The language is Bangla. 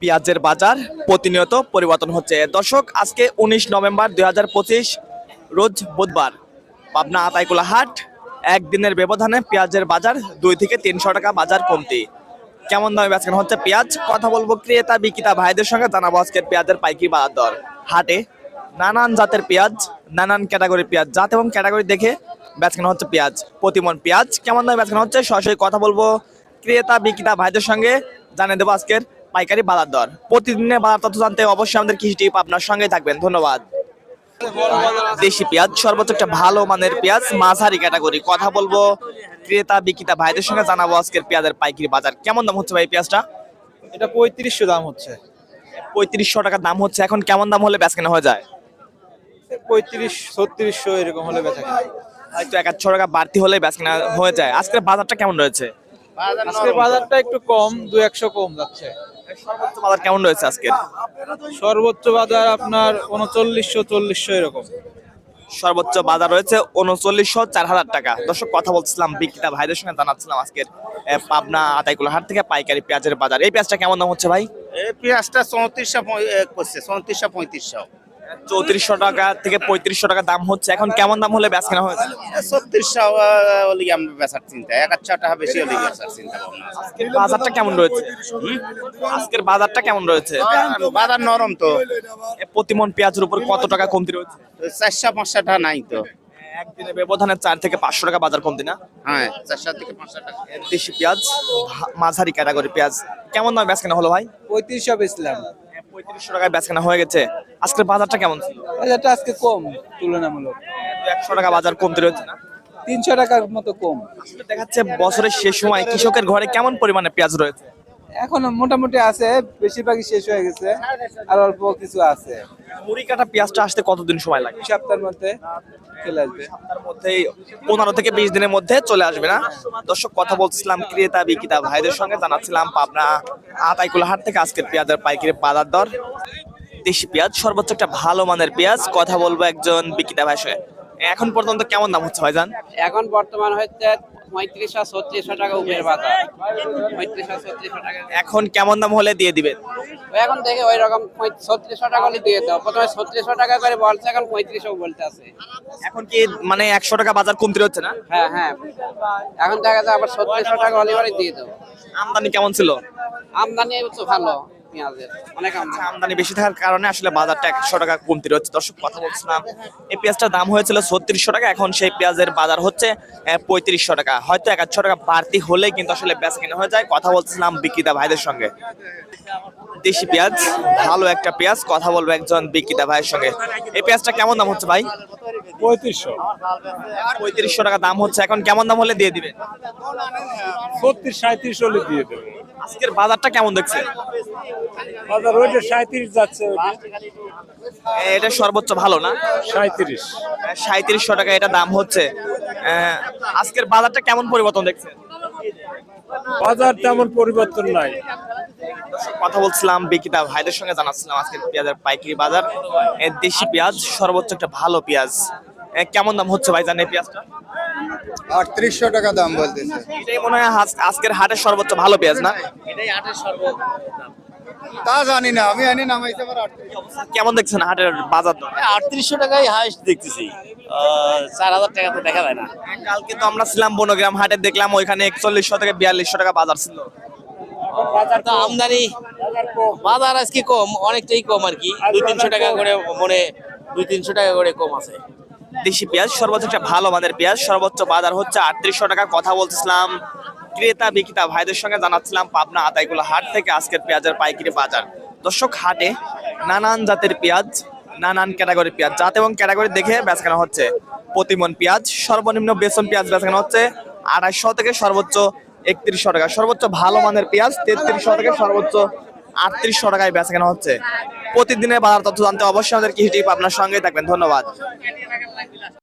পেঁয়াজের বাজার প্রতিনিয়ত পরিবর্তন হচ্ছে। দর্শক, আজকে উনিশ নভেম্বর দুই হাজার পঁচিশ, রোজ বুধবার। পাবনা আতাইকুলা হাট, একদিনের ব্যবধানে পেঁয়াজের বাজার দুই থেকে তিনশো টাকা বাজার কমতি। কেমন দামে বেচকেনা হচ্ছে পেঁয়াজ? কথা বলব ক্রেতা, বিক্রেতা ভাইদের সঙ্গে, জানাব আজকের পেঁয়াজের পাইকারি বাজার দর। হাটে নানান জাতের পেঁয়াজ, নানান ক্যাটাগরির পেঁয়াজ, জাত এবং ক্যাটাগরি দেখে বেচকেনা হচ্ছে পেঁয়াজ। প্রতিমন পেঁয়াজ, কেমন দামে বেচকেনা হচ্ছে? সরাসরি কথা বলব ক্রেতা, বিক্রেতা ভাইদের সঙ্গে, জানিয়ে দেবো আজকের পাইকারি বাজার দর। প্রতিদিনের বাজার তথ্য জানতে অবশ্যই আমাদের কৃষি টিপ আপনার সঙ্গে থাকবেন। ধন্যবাদ। দেশি পেঁয়াজ সর্বোচ্চ একটা ভালো মানের পেঁয়াজ মাঝারি ক্যাটাগরি। কথা বলব ক্রেতা বিক্রেতা ভাইদের সঙ্গে জানাব আজকের পেঁয়াজের পাইকারি বাজার। কেমন দাম হচ্ছে ভাই পেঁয়াজটা? এটা পঁয়ত্রিশশো দাম হচ্ছে। পঁয়ত্রিশশো টাকা দাম হচ্ছে। এখন কেমন দাম হলে বেচ কেনা হয়ে যায়? পঁয়ত্রিশ ছত্রিশশো এরকম হলে বেচা হয়তো এক আধশো টাকা বাড়তি হলে বেচ কেনা হয়ে যায়। আজকের বাজারটা কেমন রয়েছে? বাজারটা একটু কম দু একশো কম যাচ্ছে। সর্বোচ্চ বাজার কেমন রয়েছে আজকে সর্বোচ্চ বাজার আপনার উনচল্লিশশো চল্লিশশো এরকম। সর্বোচ্চ বাজার রয়েছে উনচল্লিশশো চার হাজার টাকা। দর্শক কথা বলছিলাম বিক্রেতা ভাইদের সঙ্গে জানাচ্ছিলাম আজকের পাবনা আতাইকুলা হাট থেকে পাইকারি পেঁয়াজের বাজার। এই পেঁয়াজটা কেমন দাম হচ্ছে ভাই? এই পেঁয়াজটা চৌত্রিশশো করছে চৌত্রিশশো পঁয়ত্রিশশো। চৌত্রিশশো টাকা থেকে পঁয়ত্রিশশো টাকা দাম হচ্ছে। এখন কেমন দাম হলে বেচ কেনা হয়ে ছত্রিশশো হলে আমরা বেচার চিন্তা। এক আধশো টাকা বেশি হলে বেচার চিন্তা ভাবনা বাজারটা কেমন রয়েছে? আজকের বাজারটা কেমন রয়েছে? বাজার নরম তো। এ প্রতিমন পেঁয়াজের উপর কত টাকা কমতি রয়েছে? চারশো পাঁচশো টাকা নাই তো। একদিনে ব্যবধানে চার থেকে পাঁচশো টাকা বাজার কমতি না? হ্যাঁ চারশো থেকে পাঁচশো টাকা। দেশি পেঁয়াজ মাঝারি ক্যাটাগরি পেঁয়াজ। কেমন দামে বেচ কেনা হলো ভাই? পঁয়ত্রিশশো বেচলাম। পঁয়ত্রিশশো টাকায় বেচ কেনা হয়ে গেছে। আজকের বাজারটা কেমন ছিল? বাজারটা আজকে কম তুলনামূলক। একশো টাকা বাজার কমতি রয়েছে না? তিনশো টাকার মতো কম। আসলে দেখা যাচ্ছে বছরের শেষ সময় কৃষকের ঘরে কেমন পরিমাণে পেঁয়াজ রয়েছে? এখন মোটামুটি আছে বেশিরভাগই শেষ হয়ে গেছে আর অল্প কিছু আছে। মুড়ি কাটা পেঁয়াজটা আসতে কতদিন সময় লাগে? সপ্তাহের মধ্যে চলে আসবে। তার মধ্যেই পনেরো থেকে বিশ দিনের মধ্যে চলে আসবে না? দর্শক কথা বলছিলাম ক্রেতা বিক্রেতা ভাইদের সঙ্গে জানাচ্ছিলাম পাবনা আতাইকুলা হাট থেকে আজকের পেঁয়াজের পাইকারি বাজার দর। দেশি পেঁয়াজ সর্বোচ্চ একটা ভালো মানের পেঁয়াজ কথা বলব একজন বিক্রেতা সঙ্গে। এখন পর্যন্ত কেমন দাম হচ্ছে ভাইজান? এখন বর্তমান হচ্ছে পঁয়ত্রিশশো ছত্রিশশো টাকা উপরের বাজার। পঁয়ত্রিশশো ছত্রিশশো টাকা। এখন কেমন দাম হলে দিয়ে দিবেন? এখন দেখে ওই রকম ছত্রিশশো টাকা হলে দিয়ে দাও। প্রথমে ছত্রিশশো টাকা করে বলছে এখন পঁয়ত্রিশশো বলতে আছে। এখন কি মানে একশো টাকা বাজার কমতি হচ্ছে না? হ্যাঁ হ্যাঁ। এখন দেখা যায় আবার ছত্রিশশো টাকা হলে পরে দিয়ে দাও। আমদানি কেমন ছিল? আমদানি তো ভালো। পেঁয়াজের অনেক আমদানি। আমদানি বেশি থাকার কারণে আসলে বাজারটা একশো টাকা কমতি রয়েছে। দর্শক কথা বলছিলাম এই পেঁয়াজটার দাম হয়েছিল ছত্রিশশো টাকা এখন সেই পেঁয়াজের বাজার হচ্ছে পঁয়ত্রিশশো টাকা। হয়তো এক একশো টাকা বাড়তি হলে কিন্তু আসলে বেচা কেনা হয়ে যায়। কথা বলছিলাম বিক্রেতা ভাইদের সঙ্গে। দেশি পেঁয়াজ ভালো একটা পেঁয়াজ কথা বলব একজন বিক্রেতা ভাইয়ের সঙ্গে। এই পেঁয়াজটা কেমন দাম হচ্ছে ভাই? পঁয়ত্রিশশো। পঁয়ত্রিশশো টাকা দাম হচ্ছে এখন কেমন দাম হলে দিয়ে দিবেন? ছত্রিশ সাঁত্রিশ হলে দিয়ে দেবে আজকের বাজারটা কেমন দেখছে বাজার ওইটা সাঁত্রিশ যাচ্ছে এটা সর্বোচ্চ ভালো না? সাঁত্রিশ সাঁত্রিশশো টাকা এটা দাম হচ্ছে। আজকের বাজারটা কেমন পরিবর্তন দেখছেন? বাজার তেমন পরিবর্তন নাই। কথা বলছিলাম বিকিতা ভাইদের সঙ্গে জানাচ্ছিলাম আজকের পেঁয়াজের পাইকারি বাজার। দেশি পেঁয়াজ সর্বোচ্চ একটা ভালো পেঁয়াজ। কেমন দাম হচ্ছে ভাই জানেন এই পেঁয়াজটা? আটত্রিশশো টাকা দাম বলতেছে। এটাই মনে হয় আজ- আজকের হাটের সর্বোচ্চ ভালো পেঁয়াজ না? তা জানি না আমি আনি নামাইতে পারো কেমন দেখছেন হাটের বাজার দর? আটত্রিশশো টাকাই হাইস্ট দেখতেছি। চার হাজার টাকা তো দেখা যায় না। কালকে তো আমরা ছিলাম বনগ্রাম হাটে দেখলাম ওইখানে একচল্লিশশো থেকে বিয়াল্লিশশো টাকা বাজার ছিল। তো আমদানি। বাজার আজকে কম অনেকটাই কম আর কি। দুই তিনশো টাকা করে মনে দুই তিনশো টাকা করে কম আছে। দেশি পেঁয়াজ, সর্বোচ্চ একটা ভালো মানের পেঁয়াজ, সর্বোচ্চ বাজার হচ্ছে আটত্রিশশো টাকা। কথা বলছিলাম ক্রেতা বিক্রেতা ভাইদের সঙ্গে, জানাচ্ছিলাম পাবনা আতাইগুলো হাট থেকে আজকের পেঁয়াজের পাইকারি বাজার। দর্শক, হাটে নানান জাতের পেঁয়াজ, নানান ক্যাটাগরির পেঁয়াজ, জাত এবং ক্যাটাগরি দেখে বেচকেনা হচ্ছে। প্রতিমন পেঁয়াজ, সর্বনিম্ন বেসন পেঁয়াজ বেচকেনা হচ্ছে আড়াইশো থেকে সর্বোচ্চ একত্রিশশো টাকা। সর্বোচ্চ ভালো মানের পেঁয়াজ, তেত্রিশশো থেকে সর্বোচ্চ আটত্রিশশো টাকায় বেচকেনা হচ্ছে। প্রতিদিনের বাজার তথ্য জানতে অবশ্যই আমাদের কৃষি টিপ আপনার সঙ্গে থাকবেন। ধন্যবাদ।